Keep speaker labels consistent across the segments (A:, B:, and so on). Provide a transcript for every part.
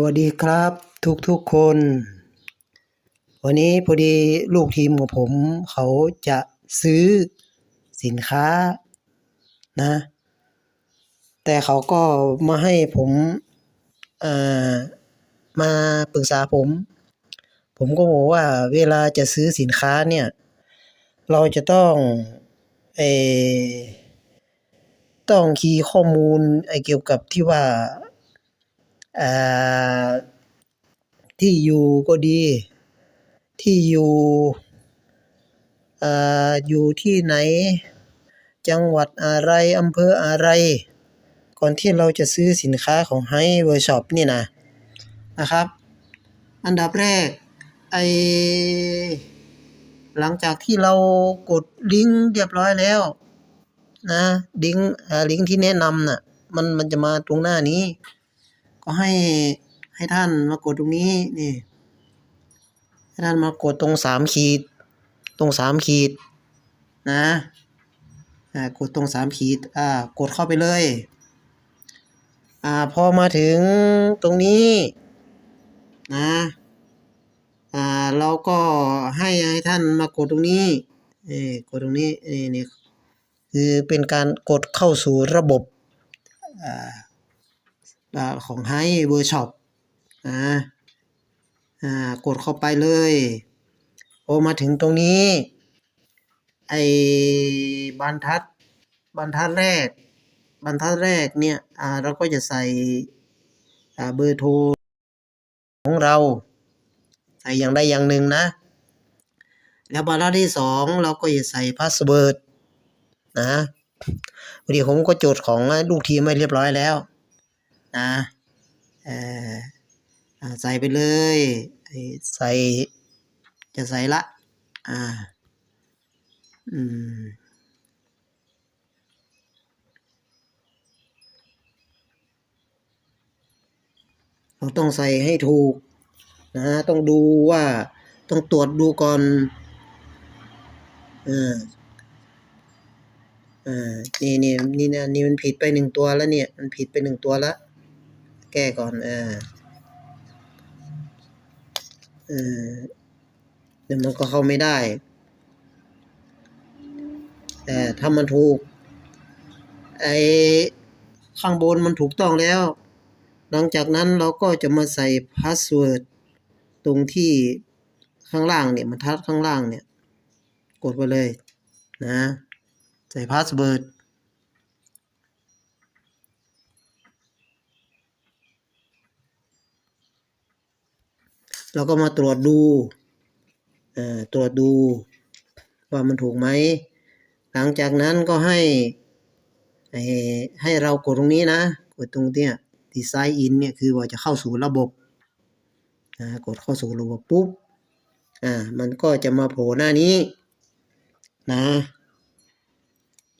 A: วัสดีครับทุกทุกคน วันนี้พอดีลูกทีมของผม เขาจะซื้อสินค้านะ แต่เขาก็มาให้ผมมาปรึกษาผม ผมก็บอกว่าเวลาจะซื้อสินค้าเนี่ย เราจะต้องเอต้องคีย์ข้อมูลไอ้เกี่ยวกับที่ว่า ที่อยู่ก็ดี ที่อยู่อ่าอยู่ที่ไหน จังหวัดอะไรอำเภออะไร ก่อนที่เราจะซื้อสินค้าของไฮเวอร์ช็อปนี่นะนะครับ อันดับแรกไอหลังจากที่เรากดลิงก์เรียบร้อยแล้วนะลิงก์อ่าลิงก์ที่แนะนำน่ะมันมันจะมาตรงหน้านี้ ก็ให้ให้ท่านมากดตรงนี้นี่ให้ท่านมากดตรงสามขีด ตรงสามขีดนะอ่ากดตรงสามขีดอ่ากดเข้าไปเลยอ่าพอมาถึงตรงนี้นะอ่าเราก็ให้ให้ท่านมากดตรงนี้เออกดตรงนี้นี่นี่คือเป็นการกดเข้าสู่ระบบอ่า ของไฮเวอร์ช็อปอ่าอ่ากดเข้าไปเลยพอมาถึงตรงนี้ ไอ้บรรทัดบรรทัดแรก บรรทัดแรกเนี่ยอ่าเราก็จะใส่อ่าเบอร์โทรของเรา ใส่อย่างใดอย่างหนึ่งนะ แล้วบรรทัดที่สองเราก็จะใส่พาสเวิร์ดนะพอดีผมก็จดของลูกทีมไว้เรียบร้อยแล้ว นะเอ่อใส่ไปเลยใส่จะใส่ละ อ่า อืมเราต้องใส่ให้ถูกนะต้องดูว่าต้องตรวจดูก่อนเอออ่านี่นี่นี่นะนี่มันผิดไปหนึ่งตัวแล้วเนี่ย มันผิดไปหนึ่งตัวแล้ว แก้ก่อนอ่าเออเดี๋ยวมันก็เข้าไม่ได้ แต่ถ้ามันถูก ไอ้ข้างบนมันถูกต้องแล้ว หลังจากนั้นเราก็จะมาใส่พาสเวิร์ดตรงที่ข้างล่างเนี่ยมันทัดข้างล่างเนี่ย กดไปเลยนะ ใส่พาสเวิร์ด เราก็มาตรวจดูเอ่อตรวจดูว่ามันถูกไหม หลังจากนั้นก็ให้ให้เรากดตรงนี้นะ กดตรงเนี้ยที่ไซน์อินเนี่ยคือว่าจะเข้าสู่ระบบนะกดเข้าสู่ระบบปุ๊บอ่ามันก็จะมาโผล่หน้านี้นะ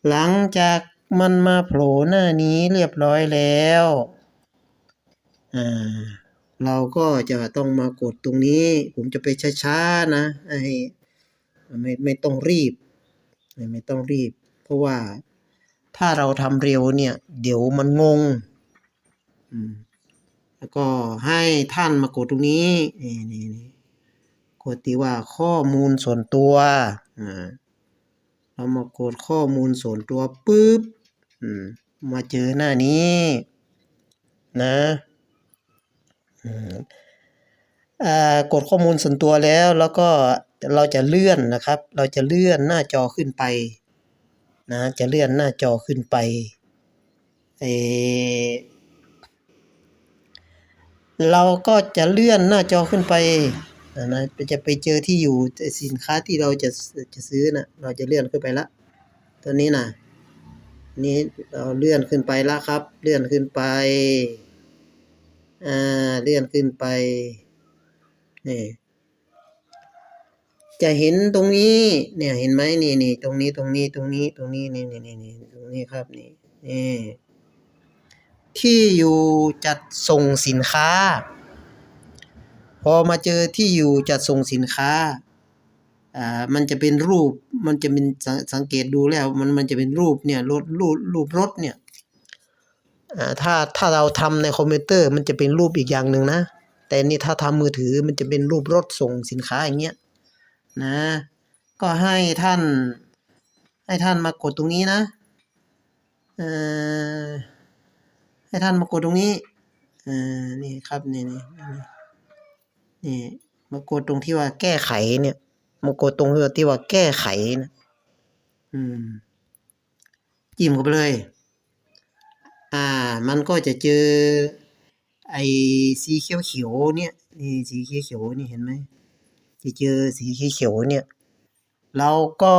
A: หลังจากมันมาโผล่หน้านี้เรียบร้อยแล้วอ่า เราก็จะต้องมากดตรงนี้ ผมจะไปช้าๆนะไอ้ไม่ไม่ต้องรีบ ไม่ต้องรีบ เพราะว่าถ้าเราทำเร็วเนี่ย เดี๋ยวมันงงอืมแล้วก็ให้ท่านมากดตรงนี้นี่นี่นี่กดที่ว่าข้อมูลส่วนตัวอ่าเรามากดข้อมูลส่วนตัวปุ๊บอืมมาเจอหน้านี้ นะ กดข้อมูลส่วนตัวแล้วแล้วก็เราจะเลื่อนนะครับ เราจะเลื่อนหน้าจอขึ้นไปนะจะเลื่อนหน้าจอขึ้นไปเเราก็จะเลื่อนหน้าจอขึ้นไปนะนะจะไปเจอที่อยู่สินค้าที่เราจะจะซื้อนะเราจะเลื่อนขึ้นไปละตัวนี้นะนี้เราเลื่อนขึ้นไปแล้วครับ เลื่อนขึ้นไป อ่าเลื่อนขึ้นไปนี่จะเห็นตรงนี้ เนี่ยเห็นไหมนี่นี่ตรงนี้ตรงนี้ตรงนี้ตรงนี้นี่นี่นี่นี่ตรงนี้ครับนี่นี่ที่อยู่จัดส่งสินค้า พอมาเจอที่อยู่จัดส่งสินค้าอ่ามันจะเป็นรูปมันจะเป็นสังเกตดูแล้ว มันมันจะเป็นรูปเนี่ยรถรูปรูปรถเนี่ย ถ้าถ้าเราทำในคอมพิวเตอร์มันจะเป็นรูปอีกอย่างหนึ่งนะ แต่นี่ถ้าทำมือถือมันจะเป็นรูปรถส่งสินค้าอย่างเงี้ยนะ ก็ให้ท่าน ให้ท่านมากดตรงนี้นะเอ่อให้ท่านมากดตรงนี้เอ่อนี่ครับนี่นี่นี่นี่มากดตรงที่ว่าแก้ไขเนี่ยมากดตรงที่ว่าที่ว่าแก้ไขนะอืมจิ้มเข้าไปเลย อ่า มันก็จะเจอ ไอ้สีเขียวเขียวเนี่ยนี่สีเขียวเขียวนี่เห็นไหมจะเจอสีเขียวเขียวเนี่ยเราก็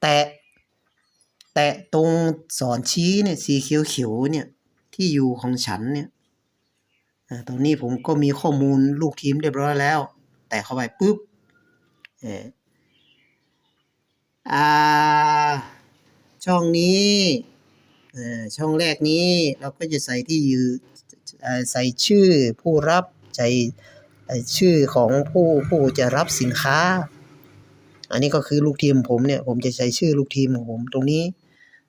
A: แตะแตะตรงสอนชี้เนี่ยสีเขียวเขียวเนี่ยที่อยู่ของฉันเนี่ยอ่าตรงนี้ผมก็มีข้อมูลลูกทีมเรียบร้อยแล้ว แตะเข้าไปปุ๊บเอออ่าช่องนี้ ช่องแรกนี้เราก็จะใส่ที่อยู่เอ่อใส่ชื่อผู้รับใส่ชื่อของผู้ผู้จะรับสินค้า อันนี้ก็คือลูกทีมผมเนี่ยผมจะใส่ชื่อลูกทีมของผมตรงนี้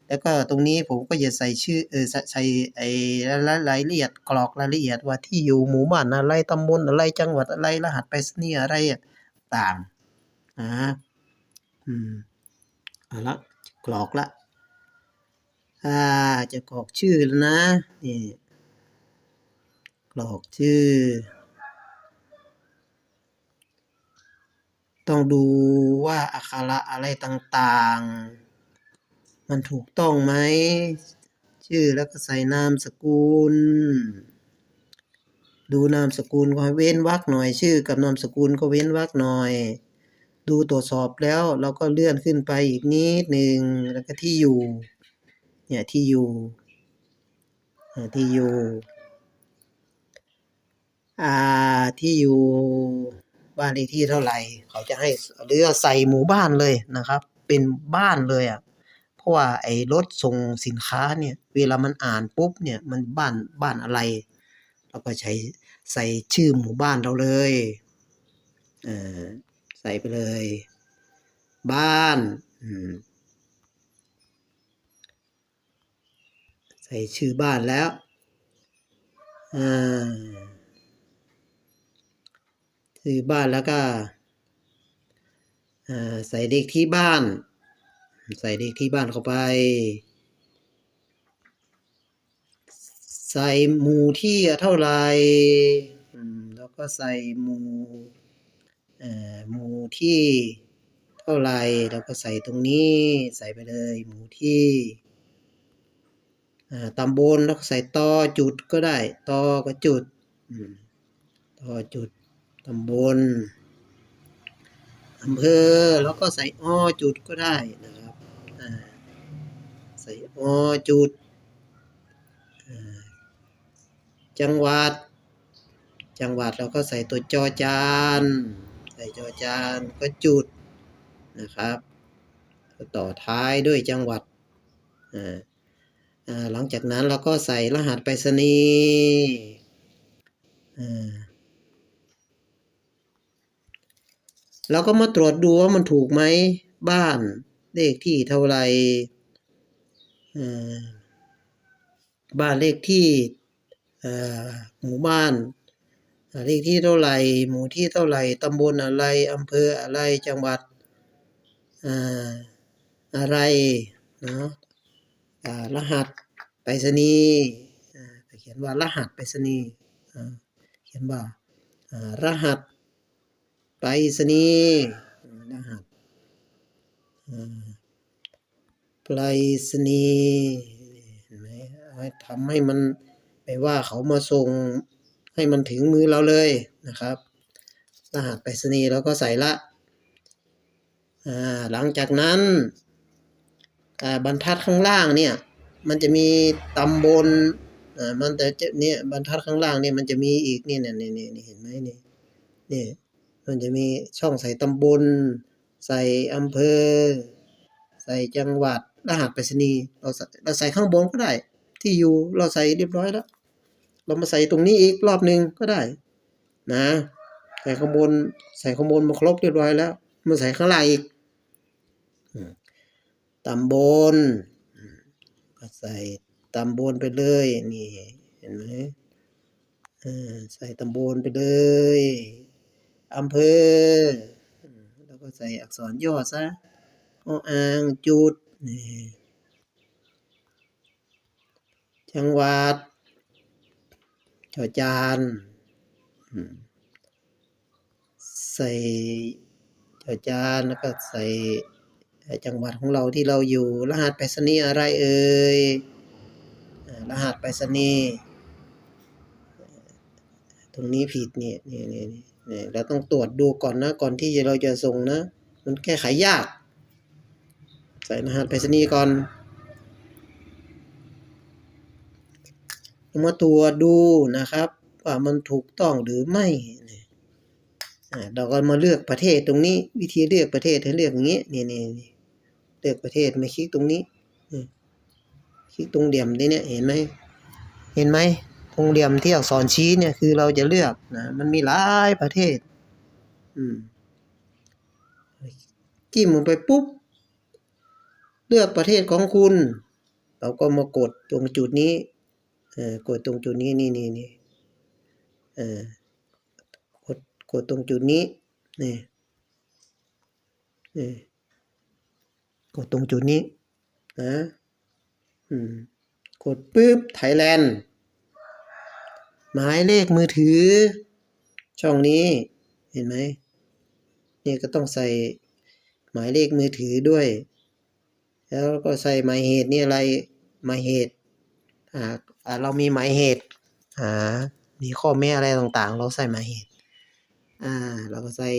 A: แล้วก็ตรงนี้ผมก็จะใส่ชื่อเออใส่ไอ้รายละเอียดกรอกรายละเอียดว่าที่อยู่หมู่บ้านอะไรตำบลอะไรจังหวัดอะไรรหัสไปรษณีย์อะไรต่างอ่าอืมเอาละกรอกละ อ่าจะกรอกชื่อแล้วนะนี่กรอกชื่อ ต้องดูว่าอักขระอะไรต่างๆ มันถูกต้องไหม ชื่อแล้วก็ใส่นามสกุล ดูนามสกุลก็เว้นวรรคหน่อย ชื่อกับนามสกุลก็เว้นวรรคหน่อย ดูตรวจสอบแล้วเราก็เลื่อนขึ้นไปอีกนิดหนึ่งแล้วก็ที่อยู่ เนี่ยที่อยู่ที่อยู่อ่าที่อยู่บ้านเลขที่เท่าไหร่ เขาจะให้หรือใส่หมู่บ้านเลยนะครับ เป็นบ้านเลยอะเพราะว่าไอ้รถส่งสินค้าเนี่ย เวลามันอ่านปุ๊บเนี่ยมันบ้านบ้านอะไร เราก็ใช้ใส่ชื่อหมู่บ้านเราเลยเออใส่ไปเลย บ้าน อืม ส่ชื่อบ้านแล้วอ่าชื่อบ้านแล้วก็อ่าใส่เลขที่บ้าน ใส่เลขที่บ้านเข้าไป ใส่หมู่ที่เท่าไหร่แล้วก็ใส่หมู่เอ่อหมู่ที่เท่าไหร่แล้วก็ใส่ตรงนี้ใส่ไปเลยหมู่ที่ ตำบลแล้วใส่ตอจุดก็ได้ตอก็จุดอืมตอจุดตำบลอำเภอแล้วก็ใส่อ้อจุดก็ได้นะครับใส่อ้อจุดจังหวัด จังหวัดเราก็ใส่ตัวจอจานใส่จอจานก็จุดนะครับ ต่อท้ายด้วยจังหวัดอ่า หลังจากนั้นเราก็ใส่รหัสไปรษณีย์เราก็มาตรวจดูว่ามันถูกไหมบ้านเลขที่เท่าไหร่บ้านเลขที่หมู่บ้านเลขที่เท่าไหร่หมู่ที่เท่าไหร่ตำบลอะไรอำเภออะไรจังหวัดออะไรเนาะ รหัสไปรษณีย์เขียนว่ารหัสไปรษณีย์เขียนว่ารหัสไปรษณีย์รหัสไปรษณีย์เห็นไหมทำให้มันไปว่าเขามาส่งให้มันถึงมือเราเลยนะครับ รหัสไปรษณีย์เราก็ใส่ละหลังจากนั้น อ่บรรทัดข้างล่างเนี่ย มันจะมีตำบลอ่ามันแต่เนี่ยบรรทัดข้างล่างเนี่ยมันจะมีอีกนี่เนี่ยนี่นี่นี่เห็นไหมนี่นี่มันจะมีช่องใส่ตำบล ใส่อำเภอ ใส่จังหวัดรหัสไปรษณีย์เราใส่เราใส่ข้างบนก็ได้ ที่อยู่เราใส่เรียบร้อยแล้ว เรามาใส่ตรงนี้อีกรอบหนึ่งก็ได้ นะ ใส่ข้างบน ใส่ข้างบนมาครบเรียบร้อยแล้วมาใส่ข้างล่างอีก ตำบลก็ใส่ตำบลไปเลย นี่ เห็นไหมอ่าใส่ตำบลไปเลยอำเภอ แล้วก็ใส่อักษรย่อซะออ่างจุดนี่จังหวัดจอจาน ใส่จอจานแล้วก็ใส่ จังหวัดของเราที่เราอยู่ รหัสไปรษณีย์อะไรเอ่ยรหัสไปรษณีย์ตรงนี้ผิดเนี่ยนี่นี่นี่นี่เราต้องตรวจดูก่อนนะ ก่อนที่เราจะส่งนะ มันแก้ไขยาก ใส่รหัสไปรษณีย์ก่อนมาตรวจดูนะครับ ว่ามันถูกต้องหรือไม่เราก็มาเลือกประเทศตรงนี้ วิธีเลือกประเทศให้เลือกอย่างนี้นี่นี่นี่ เลือกประเทศมาคลิกตรงนี้คลิกตรงเหลี่ยมนี้เนี่ยเห็นไหมเห็นไหมตรงเหลี่ยมที่อักษรชี้เนี่ยคือเราจะเลือกนะมันมีหลายประเทศ อืมจิ้มลงไปปุ๊บ เลือกประเทศของคุณ เราก็มากดตรงจุดนี้เออกดตรงจุดนี้นี่นี่นี่เออกดกดตรงจุดนี้นี่นี่ กดตรงจุดนี้นะอืมกดปุ๊บไทยแลนด์หมายเลขมือถือ ช่องนี้เห็นไหมนี่ก็ต้องใส่หมายเลขมือถือด้วย แล้วก็ใส่หมายเหตุนี่อะไรหมายเหตุอ่าอ่าเรามีหมายเหตุอ่ามีข้อแม้อะไรต่างๆ เราใส่หมายเหตุอ่าเราก็ใส่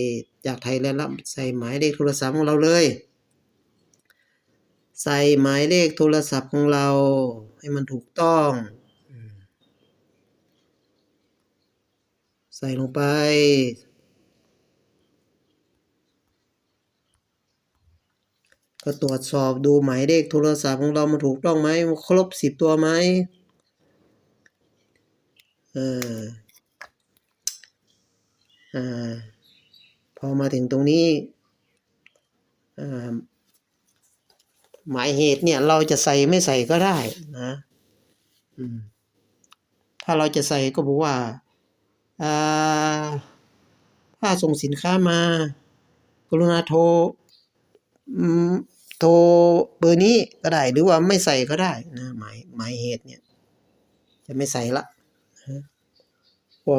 A: จากไทยแล้วรับใส่หมายเลขโทรศัพท์ของเราเลย ใส่หมายเลขโทรศัพท์ของเรา ให้มันถูกต้อง ใส่ลงไป ก็ตรวจสอบดูหมายเลขโทรศัพท์ของเรา มันถูกต้องไหมครบสิบตัวไหมเอออ่าพอมาถึงตรงนี้อ่า หมายเหตุเนี่ย เราจะใส่ไม่ใส่ก็ได้นะถ้าเราจะใส่ก็บอกว่าถ้าส่งสินค้ามา กรุณาโทรโทรเบอร์นี้ก็ได้ หรือว่าไม่ใส่ก็ได้นะหมายหมายเหตุเนี่ย จะไม่ใส่ละว่า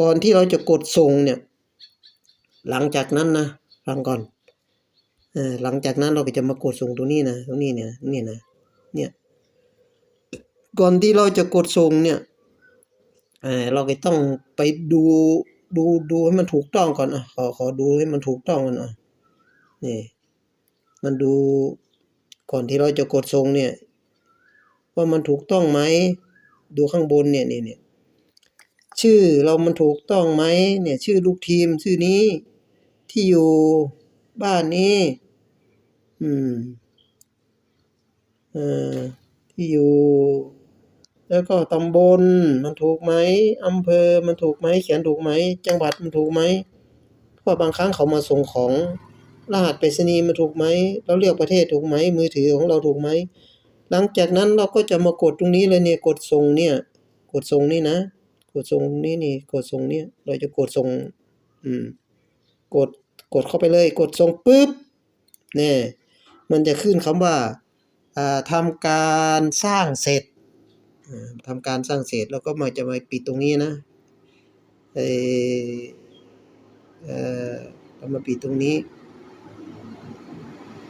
A: ก่อนที่เราจะกดส่งเนี่ย หลังจากนั้นนะฟังก่อน หลังจากนั้นเราก็จะมากดส่งตรงนี้นะตรงนี้เนี่ยนี่นะเนี่ยก่อนที่เราจะกดส่งเนี่ยเราก็ต้องไปดูดูดูให้มันถูกต้องก่อนอะขอขอดูให้มันถูกต้องก่อนอะนี่มันดูก่อนที่เราจะกดส่งเนี่ย ว่ามันถูกต้องไหมดูข้างบนเนี่ยนี่เนี่ยชื่อเรามันถูกต้องไหมเนี่ย ชื่อลูกทีมชื่อนี้ที่อยู่ บ้านนี้ อืม เอ่อ ที่อยู่ แล้วก็ตำบลมันถูกไหมอำเภอมันถูกไหมเขียนถูกไหม จังหวัดมันถูกไหมเพราะบางครั้งเขามาส่งของรหัสไปรษณีย์มันถูกไหม เราเลือกประเทศถูกไหม มือถือของเราถูกไหม หลังจากนั้นเราก็จะมากดตรงนี้เลยเนี่ย กดส่งเนี่ย กดส่งนี่นะ กดส่งนี่นี่ กดส่งเนี่ย เราจะกดส่ง อืม กด กดเข้าไปเลยกดส่งปุ๊บเนี่ยมันจะขึ้นคำว่าทำการสร้างเสร็จทำการสร้างเสร็จแล้วก็มาจะมาปิดตรงนี้นะเออเอ่อเรามาปิดตรงนี้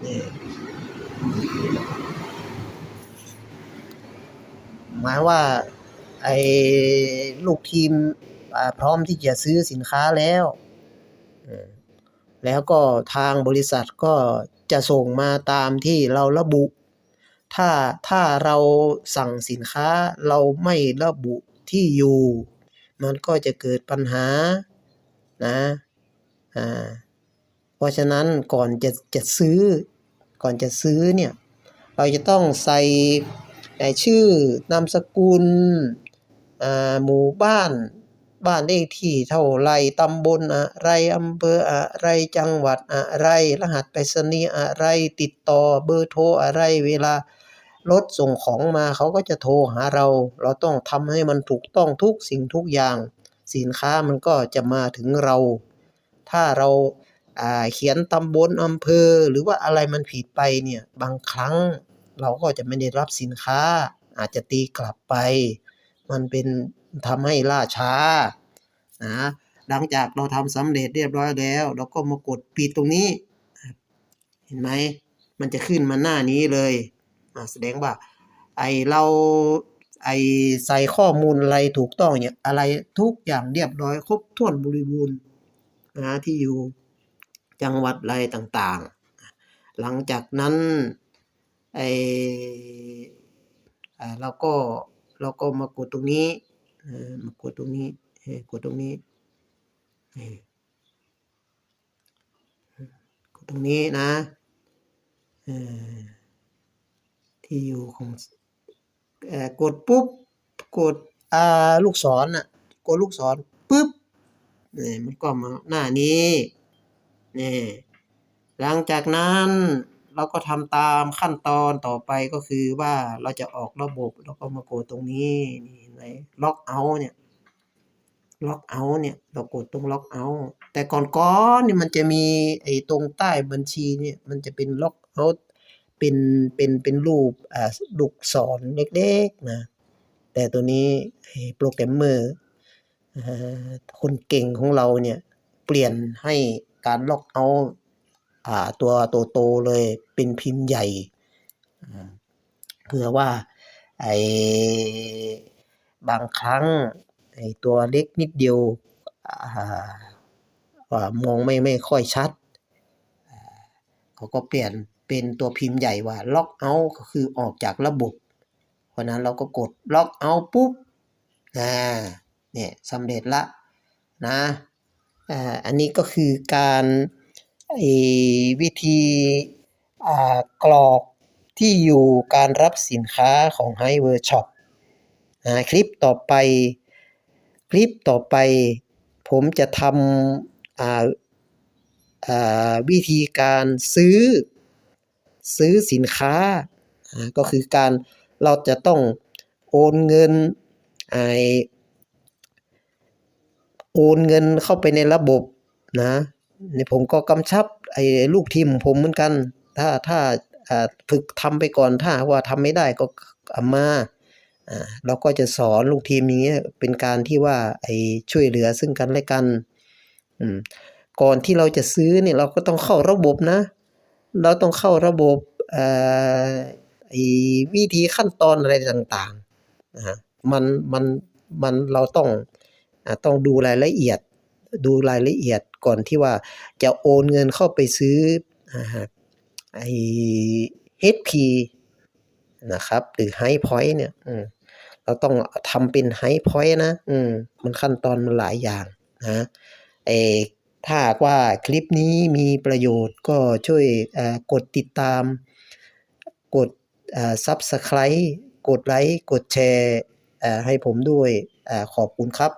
A: นี่หมายว่าไอ้ลูกทีมพร้อมที่จะซื้อสินค้าแล้ว แล้วก็ทางบริษัทก็จะส่งมาตามที่เราระบุ ถ้าถ้าเราสั่งสินค้าเราไม่ระบุที่อยู่ มันก็จะเกิดปัญหานะอ่าเพราะฉะนั้นก่อนจะจะซื้อ ก่อนจะซื้อเนี่ยเราจะต้องใส่ชื่อนามสกุลอ่าหมู่บ้าน บ้านเลขที่เท่าไรตำบลอะไรอำเภออะไรจังหวัดอะไร รหัสไปรษณีย์อะไรติดต่อเบอร์โทรอะไรเวลารถส่งของมาเขาก็จะโทรหาเรา เราต้องทำให้มันถูกต้องทุกสิ่งทุกอย่าง สินค้ามันก็จะมาถึงเรา ถ้าเราเขียนตำบลอำเภอ หรือว่าอะไรมันผิดไปเนี่ยบางครั้งเราก็จะไม่ได้รับสินค้า อาจจะตีกลับไป มันเป็น ทำให้ล่าช้านะหลังจากเราทำสำเร็จเรียบร้อยแล้ว เราก็มากดปิดตรงนี้ เห็นไหมมันจะขึ้นมาหน้านี้เลยแสดงว่า ไอเราไอใส่ข้อมูลอะไรถูกต้องเนี่ยอะไรทุกอย่างเรียบร้อย ครบถ้วนบริบูรณ์นะที่อยู่จังหวัดอะไรต่างๆ หลังจากนั้นไอเราก็เราก็มากดตรงนี้ มากดตรงนี้เออกดตรงนี้เออกดตรงนี้นะเออที่อยู่ของเอ่อกดปุ๊บกดอ่าลูกศรน่ะกดลูกศรปุ๊บนี่มันก็มาหน้านี้นี่หลังจากนั้นเราก็ทำตามขั้นตอนต่อไปก็คือว่าเราจะออกระบบเราก็มากดตรงนี้นี่ ไหนล็อกเอาเนี่ยล็อกเอาเนี่ย เรากดตรงล็อกเอาแต่ก่อนก้อนนี่มันจะมีไอ้ตรงใต้บัญชีเนี่ย มันจะเป็นล็อกเอาเป็นเป็นเป็นรูปอ่าลูกศรเล็กๆนะ แต่ตัวนี้ไอ้โปรแกรมเมอร์อคนเก่งของเราเนี่ย เปลี่ยนให้การล็อกเอาอ่าตัวโตๆเลยเป็นพิมพ์ใหญ่เพื่อว่าไอ บางครั้งไอ้ตัวเล็กนิดเดียวอมองไม่ไม่ค่อยชัด เขาก็เปลี่ยนเป็นตัวพิมพ์ใหญ่ว่าล็อกเอาก็คือออกจากระบบ เพราะนั้นเราก็กดล็อกเอาปุ๊บอ่าเนี่ยสำเร็จละนะอันนี้ก็คือการวิธีกรอกที่อยู่การรับสินค้าของ h i v e r Shop นะ คลิปต่อไป คลิปต่อไป ผมจะทำวิธีการซื้อซื้อสินค้า ก็คือการเราจะต้องโอนเงินไอโอนเงินเข้าไปในระบบนะนี่ผมก็กำชับไอ้ลูกทีมผมเหมือนกัน ถ้าถ้าฝึกทำไปก่อนถ้าว่าทำไม่ได้ก็เอามา เราก็จะสอนลูกทีมอย่างเงี้ยเป็นการที่ว่าไอ้ช่วยเหลือซึ่งกันและกันอืมก่อนที่เราจะซื้อเนี่ยเราก็ต้องเข้าระบบนะ เราต้องเข้าระบบอไอ้วิธีขั้นตอนอะไรต่างๆนะฮะมันมันมันเราต้องต้องดูรายละเอียด ดูรายละเอียดก่อนที่ว่าจะโอนเงินเข้าไปซื้อไอ้ HP นะครับ หรือ High Point เนี่ยอืม เราต้องทำเป็นไฮพอยต์นะ อืม มันขั้นตอนมันหลายอย่างนะเอถ้าว่าคลิปนี้มีประโยชน์ก็ช่วยกดติดตาม กดอ่า Subscribe กดไลค์ กดแชร์ให้ผมด้วยอขอบคุณครับ